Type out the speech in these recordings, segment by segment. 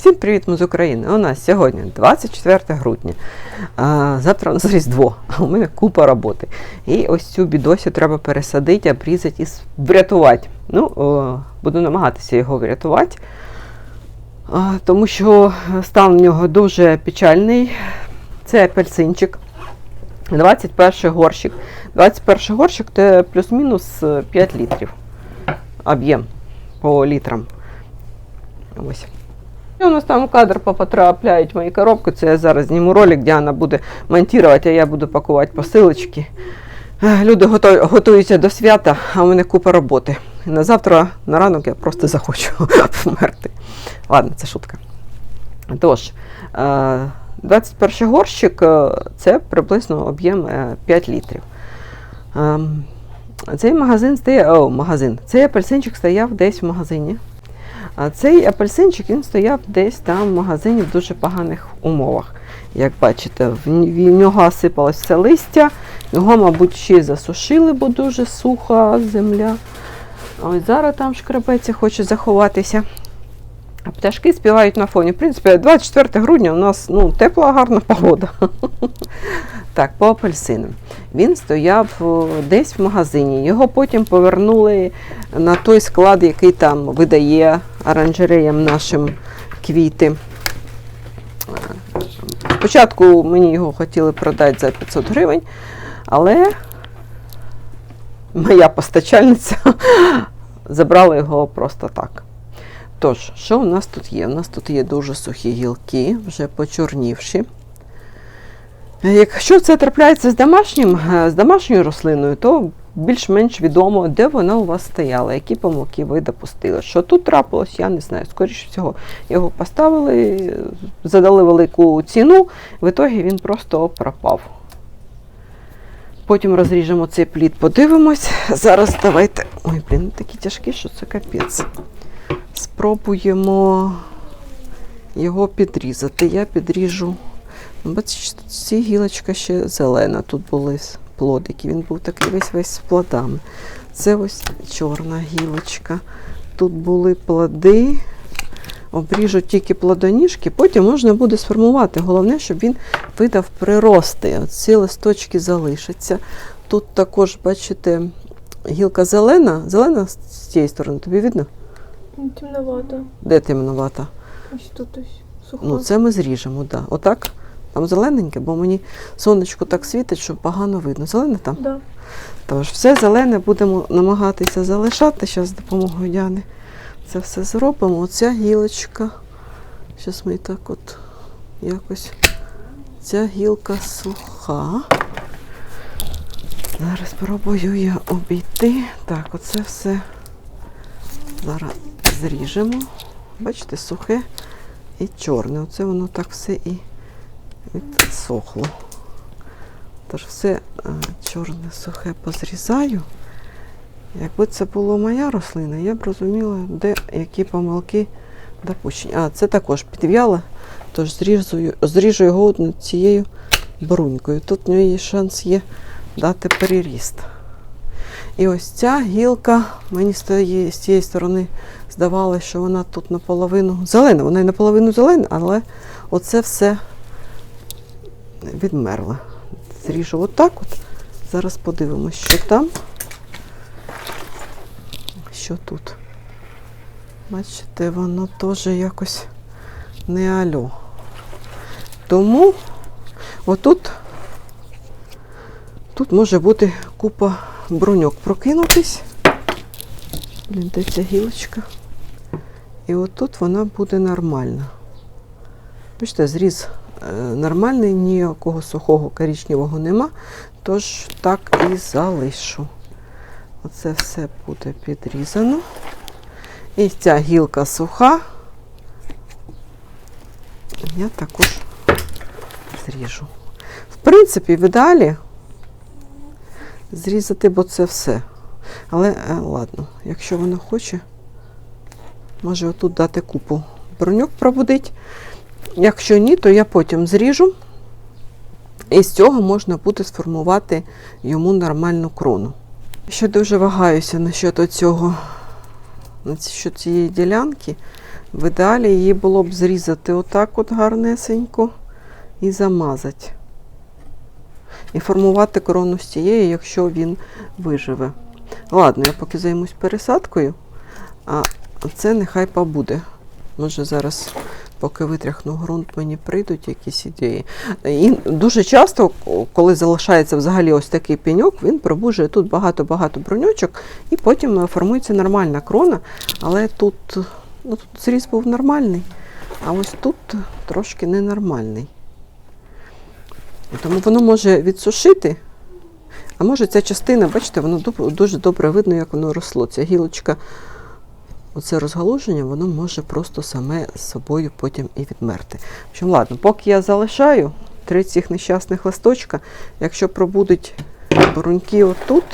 Всім привіт, ми з України. У нас сьогодні 24 грудня. А, завтра у нас Різдво, а у мене купа роботи. І ось цю бідосю треба пересадити, обрізати і врятувати. Ну, о, буду намагатися його врятувати, а, тому що стан в нього дуже печальний. Це апельсинчик. 21 горщик. 21 горщик це плюс-мінус е, 5 літрів. Об'єм по літрам. Ось. І у нас там в кадр потрапляють мої коробки. Це я зараз зніму ролик, Діана буде монтувати, а я буду пакувати посилочки. Люди готуються до свята, а у мене купа роботи. На завтра, на ранок я просто захочу вмерти. Ладно, це шутка. Тож, е, 21 горщик е, це приблизно об'єм е, 5 літрів. Ем, Цей магазин стає, о, магазин. Цей апельсинчик стояв десь в магазині. А цей апельсинчик він стояв десь там в магазині в дуже поганих умовах. Як бачите, в нього осипалось все листя, його, мабуть, ще й засушили, бо дуже суха земля. Ось зараз там шкребеться, хоче заховатися. А пташки співають на фоні. В принципі, 24 грудня у нас ну, тепла, гарна погода. Так, по апельсинам. Він стояв десь в магазині. Його потім повернули на той склад, який там видає оранжереям нашим квіти. Спочатку мені його хотіли продати за 500 гривень, але моя постачальниця забрала його просто так. Тож, що у нас тут є? У нас тут є дуже сухі гілки, вже почорнівші. Якщо це трапляється з домашнім, е, з домашньою рослиною, то більш-менш відомо, де вона у вас стояла, які помилки ви допустили. Що тут трапилось, я не знаю. Скоріше всього, його поставили, задали велику ціну, в ітогі він просто пропав. Потім розріжемо цей плід, подивимось. Зараз давайте. Ой, блін, такі тяжкі, що це капець. Спробуємо його підрізати. Я підріжу. Бачите, ці гілочка ще зелена. Тут були плодики. Він був такий весь весь з плодами. Це ось чорна гілочка. Тут були плоди. Обріжу тільки плодоніжки, потім можна буде сформувати. Головне, щоб він видав прирости. Ці листочки залишаться. Тут також, бачите, гілка зелена. Зелена з цієї сторони, тобі видно? Темновато. Де темновата? Ось тут ось сухо. Ну, це ми зріжемо, да. Отак. Там зелененьке, бо мені сонечко так світить, що погано видно. Зелене там? Да. Тож все зелене будемо намагатися залишати. Зараз з допомогою Яни це все зробимо. Оця гілочка. Зараз ми так от якось. Ця гілка суха. Зараз спробую я обійти. Так, оце все зараз зріжемо. Бачите, сухе і чорне. Оце воно так все і відсохло. Тож все е, чорне сухе позрізаю. Якби це була моя рослина, я б розуміла, де які помилки допущені. А, це також підв'яло, тож зрізую, зріжу його цією брунькою. Тут в є шанс є дати переріст. І ось ця гілка, мені з цієї сторони здавалося, що вона тут наполовину зелена. Вона і наполовину зелена, але оце все відмерло. Зріжу отак от. Зараз подивимось, що там. Що тут. Бачите, воно теж якось не альо. Тому отут тут може бути купа бруньок прокинутись. Блін, де ця гілочка. І отут вона буде нормальна. Бачите, зріз нормальний, ніякого сухого коричневого нема, тож так і залишу. Оце все буде підрізано. І ця гілка суха. Я також зріжу. В принципі, в ідеалі зрізати, бо це все. Але е, ладно, якщо вона хоче, може отут дати купу броньок пробудить. Якщо ні, то я потім зріжу. І з цього можна буде сформувати йому нормальну крону. Ще дуже вагаюся насчет цього, насчет цієї ділянки. В ідеалі її було б зрізати отак от гарнесенько і замазати. І формувати корону з тієї, якщо він виживе. Ладно, я поки займусь пересадкою, а це нехай побуде. Може зараз, поки витряхну ґрунт, мені прийдуть якісь ідеї. І дуже часто, коли залишається взагалі ось такий пеньок, він пробуджує тут багато-багато броньочок, і потім е, формується нормальна крона. Але тут, ну, тут зріз був нормальний, а ось тут трошки ненормальний. Тому воно може відсушити, а може ця частина, бачите, воно дуже добре видно, як воно росло. Ця гілочка, оце розгалуження, воно може просто саме з собою потім і відмерти. В ладно, поки я залишаю три цих нещасних листочка, якщо пробудуть бруньки отут.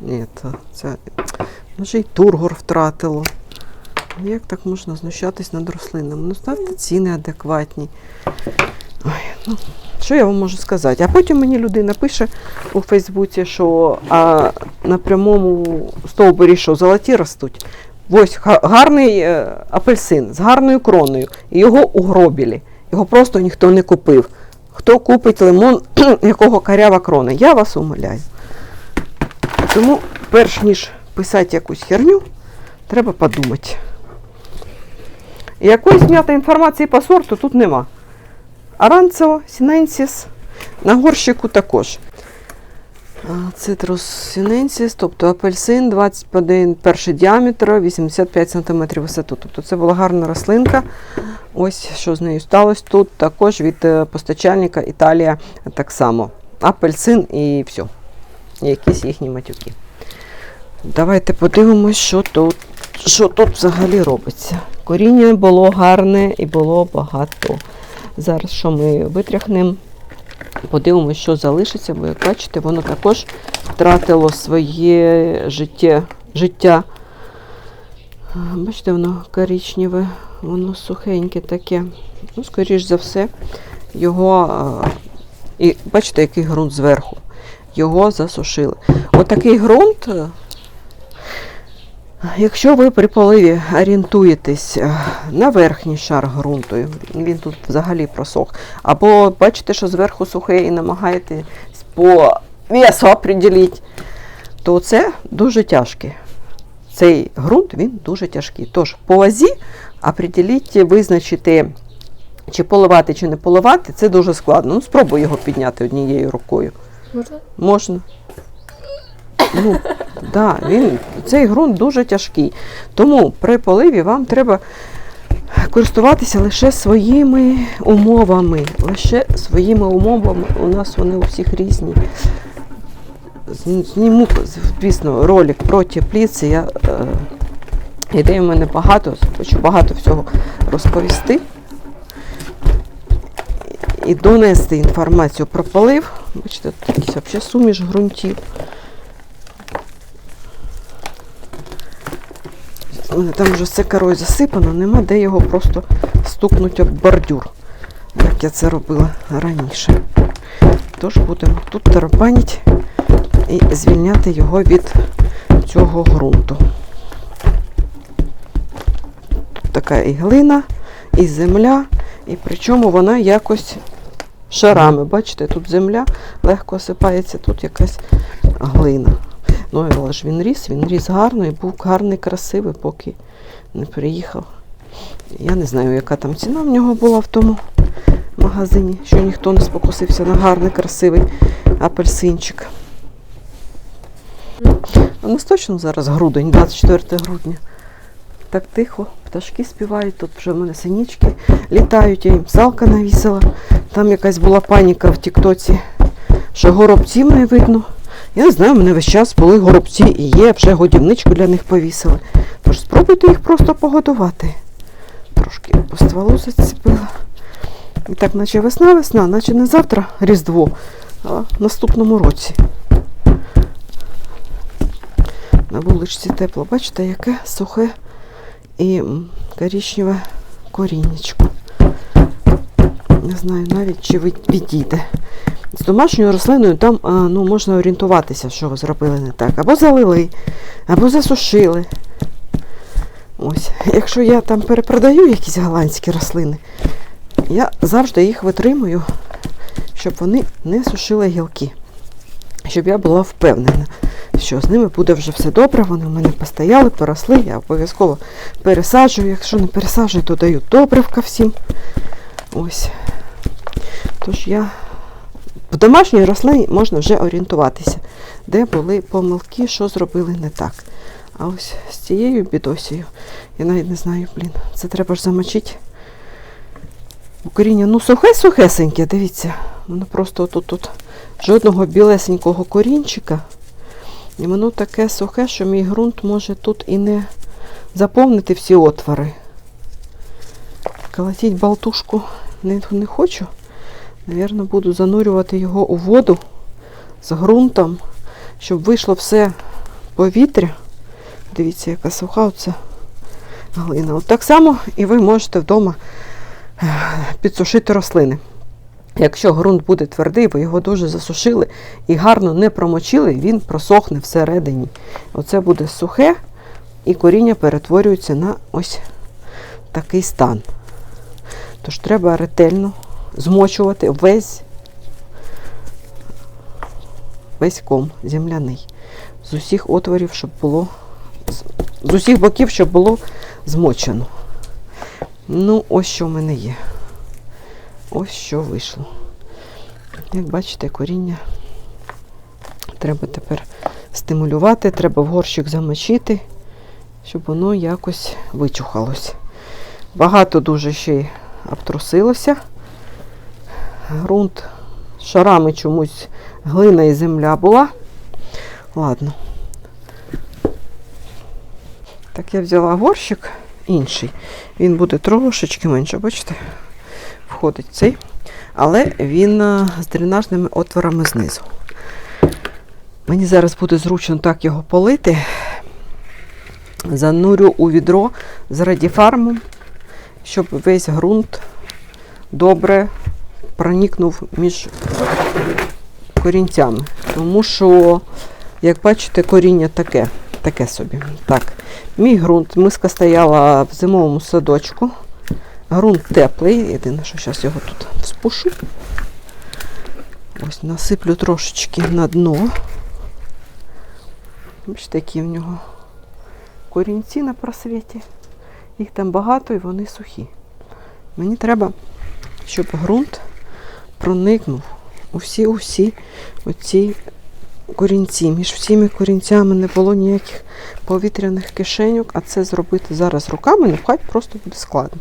Ні, це, може і тургор втратило. Як так можна знущатись над рослинами? Ну, ставте ціни адекватні. Ой, ну, що я вам можу сказати? А потім мені людина пише у Фейсбуці, що а, на прямому стовбурі що золоті ростуть. Ось гарний е, апельсин з гарною кроною. Його угробілі. Його просто ніхто не купив. Хто купить лимон, якого карява крона? Я вас умоляю. Тому, перш ніж писати якусь херню, треба подумати. Якоїсь знятої інформації по сорту тут нема. Аранцео, сіненсіс, на горщику також. Цитрус сіненсіс, тобто апельсин 21 перший діаметр, 85 см висоту. Тобто це була гарна рослинка. Ось що з нею сталося тут. Також від е, постачальника Італія так само. Апельсин і все. Якісь їхні матюки. Давайте подивимось, що тут, що тут взагалі робиться. Коріння було гарне і було багато. Зараз що ми витряхнемо, подивимось, що залишиться, бо як бачите, воно також втратило своє життя. життя. Бачите, воно коричневе, воно сухеньке таке. Ну, скоріш за все, його. І бачите, який ґрунт зверху. Його засушили. Отакий ґрунт. Якщо ви при поливі орієнтуєтесь е, на верхній шар ґрунту, він тут взагалі просох, або бачите, що зверху сухе і намагаєтесь по весу определити, то це дуже тяжке. Цей ґрунт він дуже тяжкий. Тож по вазі определіть, визначити, чи поливати, чи не поливати, це дуже складно. Ну, спробуй його підняти однією рукою. Можна? Можна. Ну, да, він, цей ґрунт дуже тяжкий. Тому при поливі вам треба користуватися лише своїми умовами. Лише своїми умовами. У нас вони у всіх різні. Зніму, звісно, ролик про тепліці. Я, е, ідей у мене багато, хочу багато всього розповісти. І донести інформацію про полив. Бачите, тут якийсь суміш ґрунтів. У мене там вже все корою засипано, нема де його просто стукнути об бордюр, як я це робила раніше. Тож будемо тут тарабанити і звільняти його від цього ґрунту. Тут така і глина, і земля, і причому вона якось шарами. Бачите, тут земля легко осипається, тут якась глина. Ну, але ж він ріс, він ріс гарно і був гарний, красивий, поки не приїхав. Я не знаю, яка там ціна в нього була в тому магазині, що ніхто не спокусився на гарний, красивий апельсинчик. У нас точно зараз грудень, 24 грудня. Так тихо, пташки співають, тут вже в мене синічки літають, я їм салка навісила. Там якась була паніка в Тіктоці, що горобців не видно. Я не знаю, мене весь час були горобці і є, вже годівничку для них повісили. Тож спробуйте їх просто погодувати. Трошки по стволу зацепила. І так, наче весна, весна, наче не завтра Різдво, а в наступному році. На вуличці тепло. Бачите, яке сухе і м, коричневе корінечко. Не знаю навіть, чи відійде. З домашньою рослиною там ну, можна орієнтуватися, що зробили не так. Або залили, або засушили. Ось. Якщо я там перепродаю якісь голландські рослини, я завжди їх витримую, щоб вони не сушили гілки. Щоб я була впевнена, що з ними буде вже все добре, вони в мене постояли, поросли, я обов'язково пересаджую. Якщо не пересаджую, то даю добривка всім. Ось. Тож я в домашній рослині можна вже орієнтуватися, де були помилки, що зробили не так. А ось з цією бідосією, я навіть не знаю, блін, це треба ж замочити. Бо Коріння, ну сухе-сухесеньке, дивіться. Воно просто тут, тут жодного білесенького корінчика. І воно таке сухе, що мій ґрунт може тут і не заповнити всі отвори. Колотіть болтушку не, не хочу. Навірно, буду занурювати його у воду з ґрунтом, щоб вийшло все повітря. Дивіться, яка суха оця глина. От так само і ви можете вдома е, підсушити рослини. Якщо ґрунт буде твердий, ви його дуже засушили і гарно не промочили, він просохне всередині. Оце буде сухе, і коріння перетворюється на ось такий стан. Тож треба ретельно змочувати весь, весь ком земляний. З усіх отворів, щоб було, з- усіх боків, щоб було змочено. Ну, ось що в мене є. Ось що вийшло. Як бачите, коріння треба тепер стимулювати, треба в горщик замочити, щоб воно якось вичухалось. Багато дуже ще й обтрусилося. Грунт шарами чомусь глина і земля була. Ладно. Так я взяла горщик інший. Він буде трошечки менше, бачите? Входить цей. Але він з дренажними отворами знизу. Мені зараз буде зручно так його полити. Занурю у відро з радіфармом, щоб весь ґрунт добре проникнув між корінцями. Тому що, як бачите, коріння таке, таке собі. Так, мій ґрунт, миска стояла в зимовому садочку. Грунт теплий, єдине, що зараз його тут спушу. Ось насиплю трошечки на дно. Бачите, які в нього корінці на просвіті. Їх там багато і вони сухі. Мені треба, щоб ґрунт проникнув у всі-усі оці корінці. Між всіми корінцями не було ніяких повітряних кишеньок, а це зробити зараз руками, не пхать просто буде складно.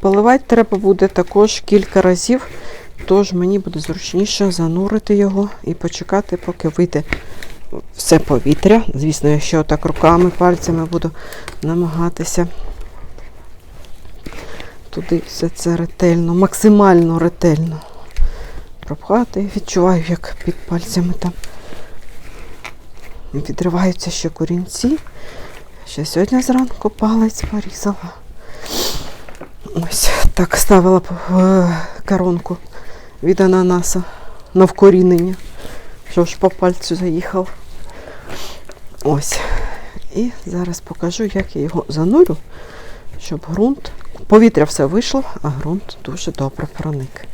Поливати треба буде також кілька разів, тож мені буде зручніше занурити його і почекати, поки вийде все повітря. Звісно, я ще отак руками, пальцями буду намагатися туди все це ретельно, максимально ретельно пропхати. Відчуваю, як під пальцями там відриваються ще корінці. Ще сьогодні зранку палець порізала. Ось так ставила е, коронку від ананаса на вкорінення, що ж по пальцю заїхав. Ось. І зараз покажу, як я його занурю, щоб ґрунт, повітря все вийшло, а ґрунт дуже добре проник.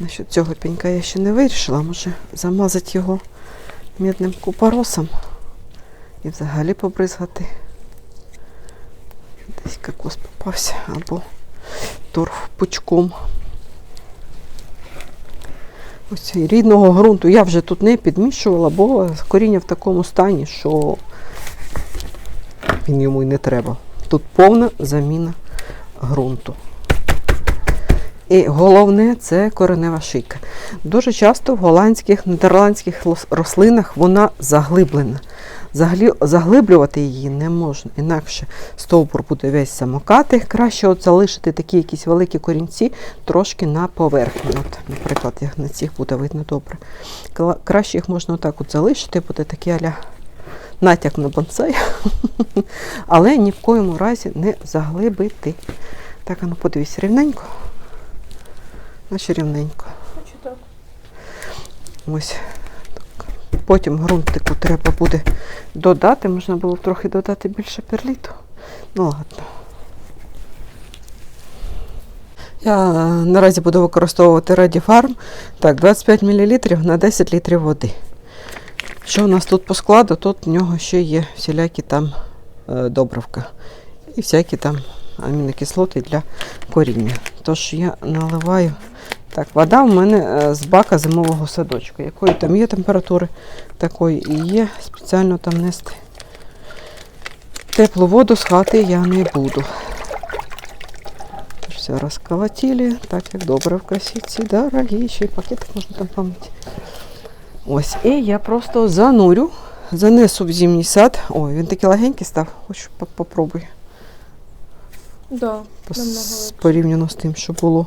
Насчет цього пенька я ще не вирішила, може замазати його мідним купоросом і взагалі побризгати. Десь кокос попався або торф пучком. Ось і рідного ґрунту я вже тут не підмішувала, бо коріння в такому стані, що він йому й не треба. Тут повна заміна ґрунту. І головне це коренева шийка. Дуже часто в голландських, нідерландських рослинах вона заглиблена. Заглі... Заглиблювати її не можна, інакше стовбур буде весь самокати. Краще от залишити такі якісь великі корінці трошки на поверхні. От, наприклад, як на цих буде видно добре. Краще їх можна отак от залишити, буде такий аля натяк на бонсай, але ні в коєму разі не заглибити. Так, ну подивись, рівненько. Наче рівненько. Хочу так. Ось так. Потім ґрунтику треба буде додати. Можна було б трохи додати більше перліту. Ну ладно. Я е, наразі буду використовувати Farm. Так, 25 мл на 10 літрів води. Що у нас тут по складу? Тут в нього ще є всілякі там е, добривка і всякі там амінокислоти для коріння. Тож я наливаю. Так, вода в мене е, з бака зимового садочка. Якої там є температури, такої і є. Спеціально там нести. Теплу воду з хати я не буду. Тож все розколотили, так як добре в касіці. Дорогі, ще й пакетик можна там помити. Ось, і я просто занурю, занесу в зимній сад. Ой, він такий легенький став, хочу по- попробую. Да, порівняно з тим, що було.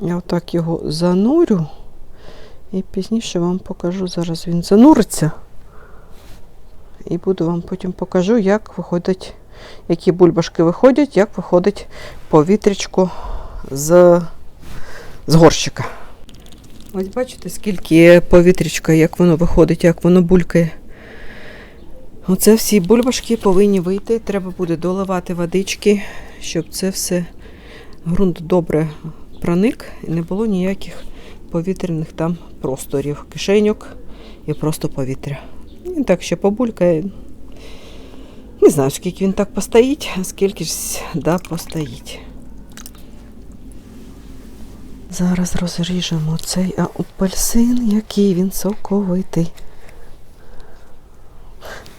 Я отак його занурю. І пізніше вам покажу. Зараз він зануриться. І буду вам потім покажу, як виходить, які бульбашки виходять, як виходить повітрячко з, з горщика. Ось бачите, скільки повітрячка, як воно виходить, як воно булькає. Оце всі бульбашки повинні вийти. Треба буде доливати водички, щоб це все ґрунт добре проник і не було ніяких повітряних там просторів, кишеньок і просто повітря. Він так ще побулькає. Не знаю, скільки він так постоїть, а скільки ж да, постоїть. Зараз розріжемо цей апельсин, який він соковитий.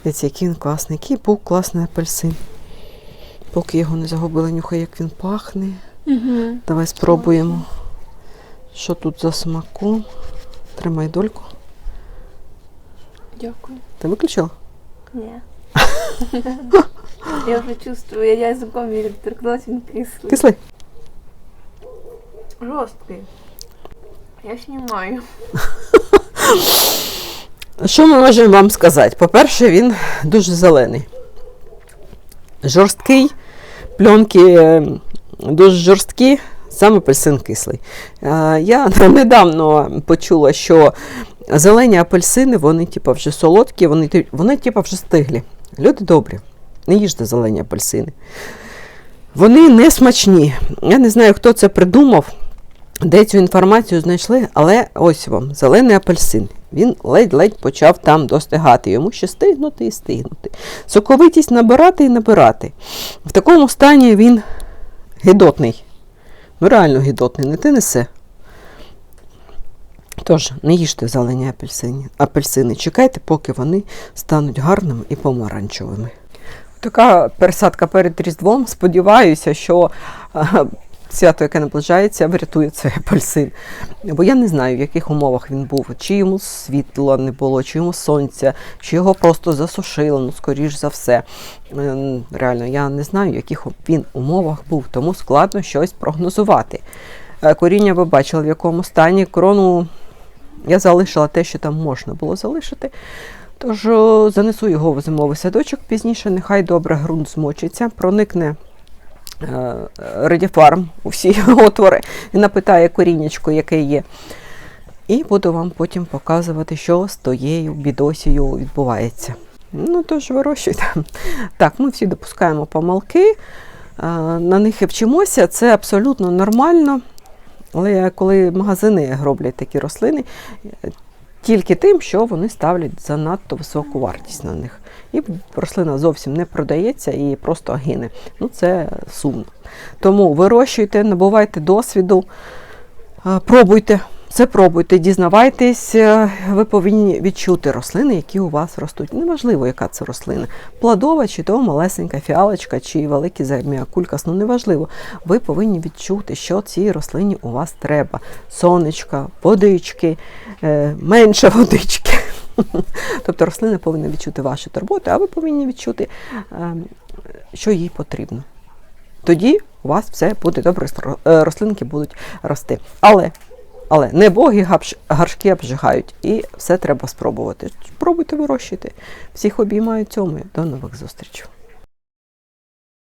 Дивіться, який він класний, який був класний апельсин. Поки його не загубила, нюхай, як він пахне. Угу. Давай спробуємо. Що тут за смаком? Тримай дольку. Дякую. Ти виключила? Ні. Я вже чувствую, я язиком відторкнулася, він кислий. Кислий? Жорсткий. Я знімаю. Що ми можемо вам сказати? По-перше, він дуже зелений. Жорсткий, пленки е, дуже жорсткі, сам апельсин кислий. Я недавно почула, що зелені апельсини, вони типу, вже солодкі, вони, вони типу, вже стиглі. Люди добрі, не їжте зелені апельсини. Вони не смачні. Я не знаю, хто це придумав, де цю інформацію знайшли, але ось вам зелений апельсин. Він ледь-ледь почав там достигати. Йому ще стигнути і стигнути. Соковитість набирати і набирати. В такому стані він гидотний. Ну, реально гідотний, не ти несе. Тож, не їжте зелені апельсини, апельсини. Чекайте, поки вони стануть гарними і помаранчевими. Така пересадка перед Різдвом. Сподіваюся, що е, свято, яке наближається, врятує цей апельсин. Бо я не знаю, в яких умовах він був, чи йому світла не було, чи йому сонця, чи його просто засушило, ну, скоріш за все. Ем, Реально, я не знаю, в яких він умовах був, тому складно щось прогнозувати. Е, Коріння ви бачили, в якому стані. Крону я залишила те, що там можна було залишити. Тож занесу його в зимовий садочок пізніше, нехай добре ґрунт змочиться, проникне редіфарм у всі отвори і напитає коріннячко, яке є. І буду вам потім показувати, що з тоєю бідосією відбувається. Ну, тож вирощуйте. Так, ми всі допускаємо помилки, на них і вчимося, це абсолютно нормально. Але коли магазини роблять такі рослини, тільки тим, що вони ставлять занадто високу вартість на них. І рослина зовсім не продається і просто гине. Ну, це сумно. Тому вирощуйте, набувайте досвіду, пробуйте, все пробуйте, дізнавайтесь. е, Ви повинні відчути рослини, які у вас ростуть. Неважливо, яка це рослина. Плодова, чи то малесенька фіалочка, чи великий заміакулькас, ну неважливо. Ви повинні відчути, що цій рослині у вас треба. Сонечка, водички, е, менше водички. Тобто рослина повинна відчути вашу турботу, а ви повинні відчути, е, що їй потрібно. Тоді у вас все буде добре, е, рослинки будуть рости. Але, але не боги гаршки обжигають, і все треба спробувати. Пробуйте вирощуйте. Всіх обіймаю цьому. До нових зустрічей.